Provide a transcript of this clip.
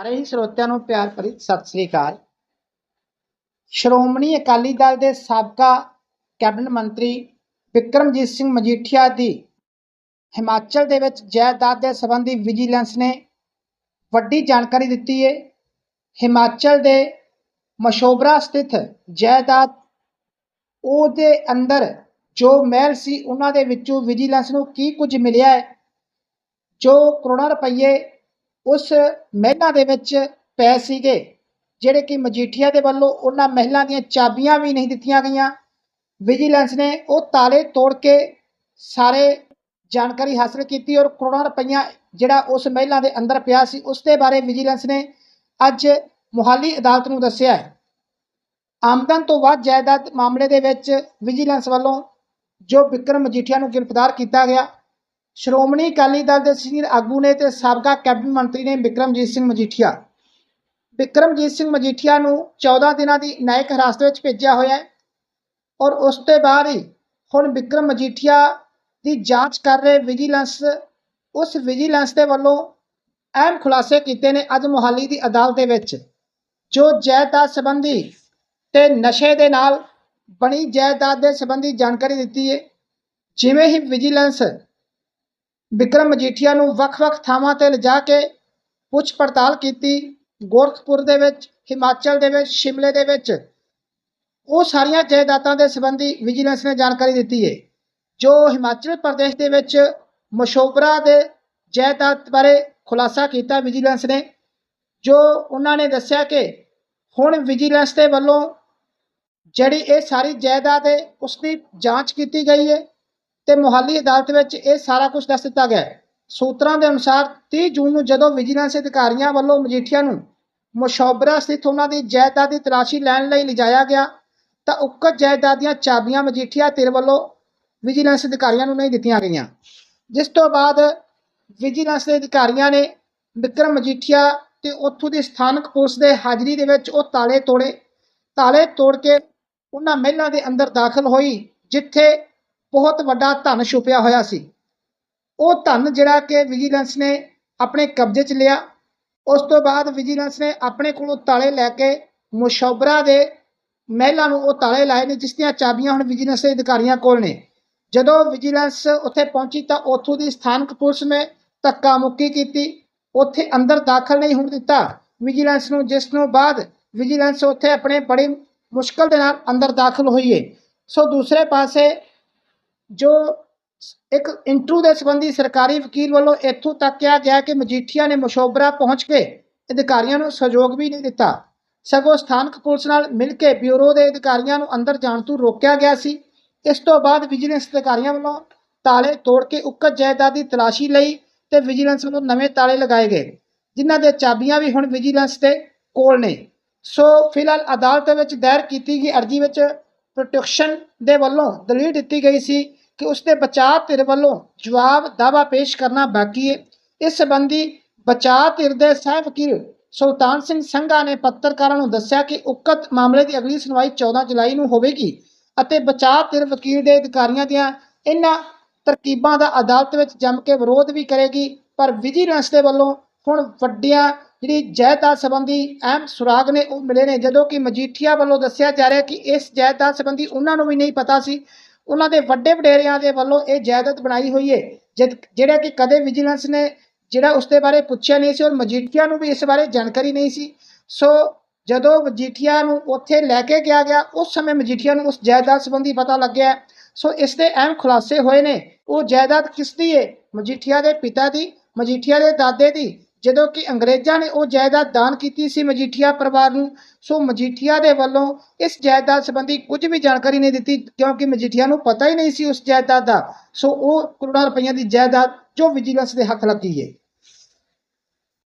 ਸਾਰੇ ਹੀ ਸਰੋਤਿਆਂ ਨੂੰ ਪਿਆਰ ਭਰੀ ਸਤਿ ਸ੍ਰੀ ਅਕਾਲ। ਸ਼੍ਰੋਮਣੀ ਅਕਾਲੀ ਦਲ ਦੇ ਸਾਬਕਾ ਕੈਬਨਿਟ ਮੰਤਰੀ ਵਿਕਰਮਜੀਤ ਸਿੰਘ ਮਜੀਠੀਆ ਦੀ ਹਿਮਾਚਲ ਦੇ ਵਿੱਚ ਜਾਇਦਾਦ ਦੇ ਸੰਬੰਧੀ ਵਿਜੀਲੈਂਸ ਨੇ ਵੱਡੀ ਜਾਣਕਾਰੀ ਦਿੱਤੀ ਹੈ ਹਿਮਾਚਲ ਦੇ ਮਸ਼ੋਬਰਾ ਸਥਿਤ ਜਾਇਦਾਦ ਉਹਦੇ ਅੰਦਰ ਜੋ ਮਹਿਲ ਸੀ, ਉਹਨਾਂ ਦੇ ਵਿੱਚੋਂ ਵਿਜੀਲੈਂਸ ਨੂੰ ਕੀ ਕੁਝ ਮਿਲਿਆ ਹੈ ਜੋ ਕਰੋੜਾਂ ਰੁਪਏ ਉਸ ਮਹਿਲਾਂ ਦੇ ਵਿੱਚ ਪਏ ਸੀਗੇ, ਜਿਹੜੇ ਕਿ ਮਜੀਠੀਆ ਦੇ ਵੱਲੋਂ ਉਹਨਾਂ ਮਹਿਲਾਂ ਦੀਆਂ ਚਾਬੀਆਂ ਵੀ ਨਹੀਂ ਦਿੱਤੀਆਂ ਗਈਆਂ। ਵਿਜੀਲੈਂਸ ਨੇ ਉਹ ਤਾਲੇ ਤੋੜ ਕੇ ਸਾਰੇ ਜਾਣਕਾਰੀ ਹਾਸਲ ਕੀਤੀ ਔਰ ਕਰੋੜਾਂ ਰੁਪਈਆ ਜਿਹੜਾ ਉਸ ਮਹਿਲਾਂ ਦੇ ਅੰਦਰ ਪਿਆ ਸੀ, ਉਸ ਦੇ ਬਾਰੇ ਵਿਜੀਲੈਂਸ ਨੇ ਅੱਜ ਮੁਹਾਲੀ ਅਦਾਲਤ ਨੂੰ ਦੱਸਿਆ ਹੈ। ਆਮਦਨ ਤੋਂ ਵੱਧ ਜਾਇਦਾਦ ਮਾਮਲੇ ਦੇ ਵਿੱਚ ਵਿਜੀਲੈਂਸ ਵੱਲੋਂ ਜੋ ਵਿਕਰਮ ਮਜੀਠੀਆ ਨੂੰ ਗ੍ਰਿਫਤਾਰ ਕੀਤਾ ਗਿਆ ਸ਼੍ਰੋਮਣੀ ਅਕਾਲੀ ਦਲ ਦੇ ਸੀਨੀਅਰ ਆਗੂ ਨੇ ਤੇ ਸਾਬਕਾ ਕੈਬਨਿਟ ਮੰਤਰੀ ਨੇ ਵਿਕਰਮਜੀਤ ਸਿੰਘ ਮਜੀਠੀਆ। ਵਿਕਰਮਜੀਤ ਸਿੰਘ ਮਜੀਠੀਆ ਨੂੰ 14 ਦਿਨਾਂ ਦੀ ਨਾਇਕ ਹਿਰਾਸਤ ਵਿੱਚ ਭੇਜਿਆ ਹੋਇਆ ਹੈ ਔਰ ਉਸ ਤੋਂ ਬਾਅਦ ਹੀ ਹੁਣ ਵਿਕਰਮ ਮਜੀਠੀਆ ਦੀ ਜਾਂਚ ਕਰ ਰਹੇ ਵਿਜੀਲੈਂਸ, ਉਸ ਵਿਜੀਲੈਂਸ ਦੇ ਵੱਲੋਂ ਅਹਿਮ ਖੁਲਾਸੇ ਕੀਤੇ ਨੇ ਅੱਜ ਮੁਹਾਲੀ ਦੀ ਅਦਾਲਤ ਦੇ ਵਿੱਚ, ਜੋ ਜਾਇਦਾਦ ਸੰਬੰਧੀ ਤੇ ਨਸ਼ੇ ਦੇ ਨਾਲ ਬਣੀ ਜਾਇਦਾਦ ਦੇ ਸੰਬੰਧੀ ਜਾਣਕਾਰੀ ਦਿੱਤੀ ਹੈ। ਜਿਵੇਂ ਹੀ ਵਿਜੀਲੈਂਸ ਵਿਕਰਮ ਮਜੀਠੀਆ ਨੂੰ ਵੱਖ-ਵੱਖ ਥਾਵਾਂ ਤੇ ਲਿਜਾ ਕੇ ਪੁੱਛ ਪੜਤਾਲ ਕੀਤੀ। ਗੋਰਖਪੁਰ ਦੇ ਵਿੱਚ, ਹਿਮਾਚਲ ਦੇ ਵਿੱਚ, ਸ਼ਿਮਲੇ ਦੇ ਵਿੱਚ। ਉਹ ਸਾਰੀਆਂ ਜਾਇਦਾਦਾਂ ਦੇ ਸੰਬੰਧੀ ਵਿਜੀਲੈਂਸ ਨੇ ਜਾਣਕਾਰੀ ਦਿੱਤੀ ਹੈ ਜੋ ਹਿਮਾਚਲ ਪ੍ਰਦੇਸ਼ ਦੇ ਵਿੱਚ ਮਸ਼ੋਬਰਾ ਦੇ ਜਾਇਦਾਦ ਬਾਰੇ ਖੁਲਾਸਾ ਕੀਤਾ ਵਿਜੀਲੈਂਸ ਨੇ, ਜੋ ਉਹਨਾਂ ਨੇ ਦੱਸਿਆ ਕਿ ਹੁਣ ਵਿਜੀਲੈਂਸ ਦੇ ਵੱਲੋਂ ਜਿਹੜੀ ਇਹ ਸਾਰੀ ਜਾਇਦਾਦ ਹੈ ਉਸ ਦੀ ਜਾਂਚ ਕੀਤੀ ਗਈ ਹੈ ਤੇ ਮੁਹਾਲੀ ਅਦਾਲਤ ਵਿੱਚ ਇਹ ਸਾਰਾ ਕੁਝ ਦੱਸ ਦਿੱਤਾ ਗਿਆ ਸੂਤਰਾਂ ਦੇ ਅਨੁਸਾਰ 30 ਜੂਨ ਨੂੰ ਜਦੋਂ ਵਿਜੀਲੈਂਸ ਅਧਿਕਾਰੀਆਂ ਵੱਲੋਂ ਮਜੀਠੀਆ ਨੂੰ ਮਸ਼ੌਬਰਾ ਸਥਿਤ ਉਹਨਾਂ ਦੀ ਜਾਇਦਾਦ ਦੀ ਤਲਾਸ਼ੀ ਲੈਣ ਲਈ ਲਿਜਾਇਆ ਗਿਆ, ਤਾਂ ਉਕਤ ਜਾਇਦਾਦ ਦੀਆਂ ਚਾਬੀਆਂ ਮਜੀਠੀਆ ਧਿਰ ਵੱਲੋਂ ਵਿਜੀਲੈਂਸ ਅਧਿਕਾਰੀਆਂ ਨੂੰ ਨਹੀਂ ਦਿੱਤੀਆਂ ਗਈਆਂ। ਜਿਸ ਤੋਂ ਬਾਅਦ ਵਿਜੀਲੈਂਸ ਦੇ ਅਧਿਕਾਰੀਆਂ ਨੇ ਵਿਕਰਮ ਮਜੀਠੀਆ ਤੇ ਉੱਥੋਂ ਦੀ ਸਥਾਨਕ ਪੁਲਿਸ ਦੇ ਹਾਜ਼ਰੀ ਦੇ ਵਿੱਚ ਉਹ ਤਾਲੇ ਤੋੜੇ। ਤਾਲੇ ਤੋੜ ਕੇ ਉਹਨਾਂ ਮਹਿਲਾਂ ਦੇ ਅੰਦਰ ਦਾਖਲ ਹੋਈ, ਜਿੱਥੇ ਬਹੁਤ ਵੱਡਾ ਧਨ ਛੁਪਿਆ ਹੋਇਆ ਸੀ। ਉਹ ਧਨ ਜਿਹੜਾ ਕਿ ਵਿਜੀਲੈਂਸ ਨੇ ਆਪਣੇ ਕਬਜ਼ੇ 'ਚ ਲਿਆ। ਉਸ ਤੋਂ ਬਾਅਦ ਵਿਜੀਲੈਂਸ ਨੇ ਆਪਣੇ ਕੋਲੋਂ ਤਾਲੇ ਲੈ ਕੇ ਮੁਸ਼ੌਬਰਾ ਦੇ ਮਹਿਲਾਂ ਨੂੰ ਉਹ ਤਾਲੇ ਲਾਏ ਨੇ, ਜਿਸ ਦੀਆਂ ਚਾਬੀਆਂ ਹੁਣ ਵਿਜੀਲੈਂਸ ਦੇ ਅਧਿਕਾਰੀਆਂ ਕੋਲ ਨੇ। ਜਦੋਂ ਵਿਜੀਲੈਂਸ ਉੱਥੇ ਪਹੁੰਚੀ ਤਾਂ ਉੱਥੋਂ ਦੀ ਸਥਾਨਕ ਪੁਲਿਸ ਨੇ ਧੱਕਾ ਮੁੱਕੀ ਕੀਤੀ। ਉੱਥੇ ਅੰਦਰ ਦਾਖਲ ਨਹੀਂ ਹੋਣ ਦਿੱਤਾ। ਵਿਜੀਲੈਂਸ ਨੂੰ, ਜਿਸ ਨੂੰ ਬਾਅਦ ਵਿਜੀਲੈਂਸ ਉੱਥੇ ਆਪਣੇ ਬੜੀ ਮੁਸ਼ਕਲ ਦੇ ਨਾਲ ਅੰਦਰ ਦਾਖਲ ਹੋਈ ਹੈ ਸੋ ਦੂਸਰੇ ਪਾਸੇ ਜੋ ਇੱਕ ਇੰਟਰਵਿਊ ਦੇ ਸੰਬੰਧੀ ਸਰਕਾਰੀ ਵਕੀਲ ਵੱਲੋਂ ਇੱਥੋਂ ਤੱਕ ਕਿਹਾ ਗਿਆ ਕਿ ਮਜੀਠੀਆ ਨੇ ਮਸ਼ੋਬਰਾ ਪਹੁੰਚ ਕੇ ਅਧਿਕਾਰੀਆਂ ਨੂੰ ਸਹਿਯੋਗ ਵੀ ਨਹੀਂ ਦਿੱਤਾ। ਸਗੋਂ ਸਥਾਨਕ ਪੁਲਿਸ ਨਾਲ ਮਿਲ ਕੇ ਬਿਊਰੋ ਦੇ ਅਧਿਕਾਰੀਆਂ ਨੂੰ ਅੰਦਰ ਜਾਣ ਤੋਂ ਰੋਕਿਆ ਗਿਆ ਸੀ। ਇਸ ਤੋਂ ਬਾਅਦ ਵਿਜੀਲੈਂਸ ਅਧਿਕਾਰੀਆਂ ਵੱਲੋਂ ਤਾਲੇ ਤੋੜ ਕੇ ਉਕਤ ਜਾਇਦਾਦ ਦੀ ਤਲਾਸ਼ੀ ਲਈ ਤੇ ਵਿਜੀਲੈਂਸ ਵੱਲੋਂ ਨਵੇਂ ਤਾਲੇ ਲਗਾਏ ਗਏ, ਜਿਨ੍ਹਾਂ ਦੇ ਚਾਬੀਆਂ ਵੀ ਹੁਣ ਵਿਜੀਲੈਂਸ ਦੇ ਕੋਲ ਨੇ। ਸੋ, ਫਿਲਹਾਲ ਅਦਾਲਤ ਵਿੱਚ ਦਾਇਰ ਕੀਤੀ ਗਈ ਅਰਜ਼ੀ ਵਿੱਚ ਪ੍ਰੋਟੈਕਸ਼ਨ ਦੇ ਵੱਲੋਂ ਦਲੀਲ ਦਿੱਤੀ ਗਈ ਸੀ ਕਿ ਉਸ ਦੇ ਬਚਾਅ ਧਿਰ ਵੱਲੋਂ ਜਵਾਬ ਦਾਵਾ ਪੇਸ਼ ਕਰਨਾ ਬਾਕੀ ਹੈ ਇਸ ਸੰਬੰਧੀ ਬਚਾਅ ਧਿਰ ਦੇ ਸਹਿ ਵਕੀਲ ਸੁਲਤਾਨ ਸਿੰਘ ਸੰਘਾ ਨੇ ਪੱਤਰਕਾਰਾਂ ਨੂੰ ਦੱਸਿਆ ਕਿ ਉਕਤ ਮਾਮਲੇ ਦੀ ਅਗਲੀ ਸੁਣਵਾਈ 14 ਜੁਲਾਈ ਨੂੰ ਹੋਵੇਗੀ ਅਤੇ ਬਚਾਅ ਧਿਰ ਵਕੀਲ ਦੇ ਅਧਿਕਾਰੀਆਂ ਦੀਆਂ ਇਹਨਾਂ ਤਰਕੀਬਾਂ ਦਾ ਅਦਾਲਤ ਵਿੱਚ ਜੰਮ ਕੇ ਵਿਰੋਧ ਵੀ ਕਰੇਗੀ। ਪਰ ਵਿਜੀਲੈਂਸ ਦੇ ਵੱਲੋਂ ਹੁਣ ਵੱਡੀਆਂ ਜਿਹੜੀ ਜਾਇਦਾਦ ਸੰਬੰਧੀ ਅਹਿਮ ਸੁਰਾਗ ਨੇ ਉਹ ਮਿਲੇ ਨੇ, ਜਦੋਂ ਕਿ ਮਜੀਠੀਆ ਵੱਲੋਂ ਦੱਸਿਆ ਜਾ ਰਿਹਾ ਕਿ ਇਸ ਜਾਇਦਾਦ ਸੰਬੰਧੀ ਉਹਨਾਂ ਨੂੰ ਵੀ ਨਹੀਂ ਪਤਾ ਸੀ ਉਹਨਾਂ ਦੇ ਵੱਡੇ ਵਡੇਰਿਆਂ ਦੇ ਵੱਲੋਂ ਇਹ ਜਾਇਦਾਦ ਬਣਾਈ ਹੋਈ ਹੈ ਜਦ ਜਿਹੜਾ ਕਿ ਕਦੇ ਵਿਜੀਲੈਂਸ ਨੇ, ਜਿਹੜਾ ਉਸ ਦੇ ਬਾਰੇ ਪੁੱਛਿਆ ਨਹੀਂ ਸੀ ਔਰ ਮਜੀਠੀਆ ਨੂੰ ਵੀ ਇਸ ਬਾਰੇ ਜਾਣਕਾਰੀ ਨਹੀਂ ਸੀ। ਸੋ ਜਦੋਂ ਮਜੀਠੀਆ ਨੂੰ ਉੱਥੇ ਲੈ ਕੇ ਗਿਆ ਗਿਆ, ਉਸ ਸਮੇਂ ਮਜੀਠੀਆ ਨੂੰ ਉਸ ਜਾਇਦਾਦ ਸੰਬੰਧੀ ਪਤਾ ਲੱਗਿਆ। ਸੋ ਇਸ ਦੇ ਅਹਿਮ ਖੁਲਾਸੇ ਹੋਏ ਨੇ। ਉਹ ਜਾਇਦਾਦ ਕਿਸ ਦੀ ਹੈ ਮਜੀਠੀਆ ਦੇ ਪਿਤਾ ਦੀ, ਮਜੀਠੀਆ ਦੇ ਦਾਦੇ ਦੀ। ਜਦੋਂ ਕਿ ਅੰਗਰੇਜ਼ਾਂ ਨੇ ਉਹ ਜਾਇਦਾਦ ਦਾਨ ਕੀਤੀ ਸੀ ਮਜੀਠੀਆ ਪਰਿਵਾਰ ਨੂੰ, ਸੋ ਮਜੀਠੀਆ ਦੇ ਵੱਲੋਂ ਇਸ ਜਾਇਦਾਦ ਸੰਬੰਧੀ ਕੁਝ ਵੀ ਜਾਣਕਾਰੀ ਨਹੀਂ ਦਿੱਤੀ, ਕਿਉਂਕਿ ਮਜੀਠੀਆ ਨੂੰ ਪਤਾ ਹੀ ਨਹੀਂ ਸੀ ਉਸ ਜਾਇਦਾਦ ਦਾ। ਸੋ ਉਹ ਕਰੋੜਾਂ ਰੁਪਈਆਂ ਦੀ ਜਾਇਦਾਦ ਜੋ ਵਿਜੀਲੈਂਸ ਦੇ ਹੱਥ ਲੱਗੀ ਹੈ